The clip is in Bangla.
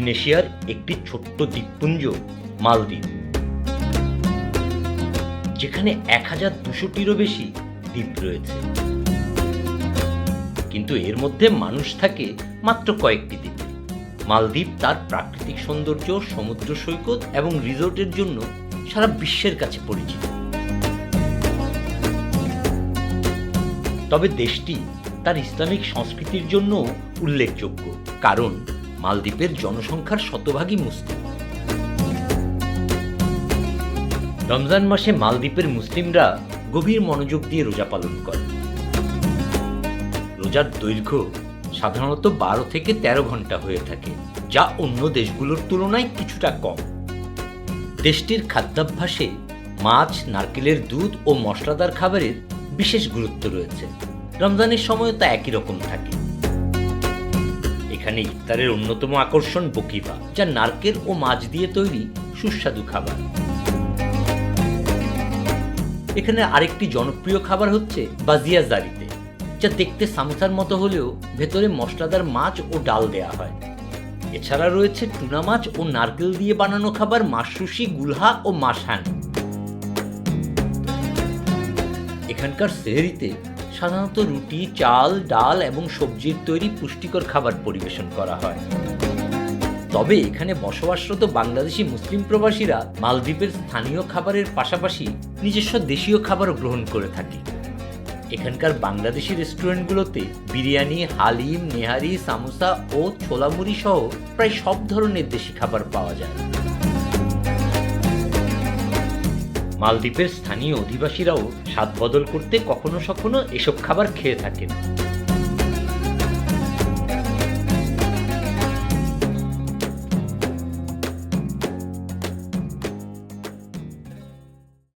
দক্ষিণ এশিয়ার একটি ছোট্ট দ্বীপপুঞ্জ, মালদ্বীপ। যেখানে এক হাজার দুশোটিরও বেশি দ্বীপ রয়েছে। কিন্তু এর মধ্যে মানুষ থাকে মাত্র কয়েকটি দ্বীপে। মালদ্বীপ তার প্রাকৃতিক সৌন্দর্য, সমুদ্র সৈকত এবং রিসোর্টের জন্য সারা বিশ্বের কাছে পরিচিত। তবে দেশটি তার ইসলামিক সংস্কৃতির জন্য উল্লেখযোগ্য, কারণ মালদ্বীপের জনসংখ্যার শতভাগই মুসলিম। রমজান মাসে মালদ্বীপের মুসলিমরা গভীর মনোযোগ দিয়ে রোজা পালন করে রোজার দৈর্ঘ্য সাধারণত বারো থেকে ১৩ ঘণ্টা হয়ে থাকে, যা অন্য দেশগুলোর তুলনায় কিছুটা কম। দেশটির খাদ্যাভ্যাসে মাছ, নারকেলের দুধ ও মশলাদার খাবারের বিশেষ গুরুত্ব রয়েছে। রমজানের সময় তা একই রকম থাকে। এখানে ইফতারের অন্যতম আকর্ষণ বকিফা যা নারকেল ও মাছ দিয়ে তৈরি সুস্বাদু খাবার। এখানে আরেকটি জনপ্রিয় খাবার হচ্ছে বাজিয়া জারিতে, যা দেখতে সামোসার মতো হলেও ভেতরে মশলাদার মাছ ও ডাল দেয়া হয়। এছাড়া রয়েছে টুনা মাছ ও নারকেল দিয়ে বানানো খাবার মাশরুশি, গুলহা ও মাসান এখানকার সেহরিতে সাধারণত রুটি, চাল, ডাল এবং সবজির তৈরি পুষ্টিকর খাবার পরিবেশন করা হয়। তবে এখানে বসবাসরত বাংলাদেশি মুসলিম প্রবাসীরা মালদ্বীপের স্থানীয় খাবারের পাশাপাশি নিজস্ব দেশীয় খাবারও গ্রহণ করে থাকে। এখানকার বাংলাদেশি রেস্টুরেন্টগুলোতে বিরিয়ানি, হালিম, নেহারি, সামোসা ও ছোলামুড়ি সহ প্রায় সব ধরনের দেশি খাবার পাওয়া যায়। মালদ্বীপের স্থানীয় অধিবাসীরাও স্বাদ বদল করতে কখনো সখনো এসব খাবার খেয়ে থাকেন।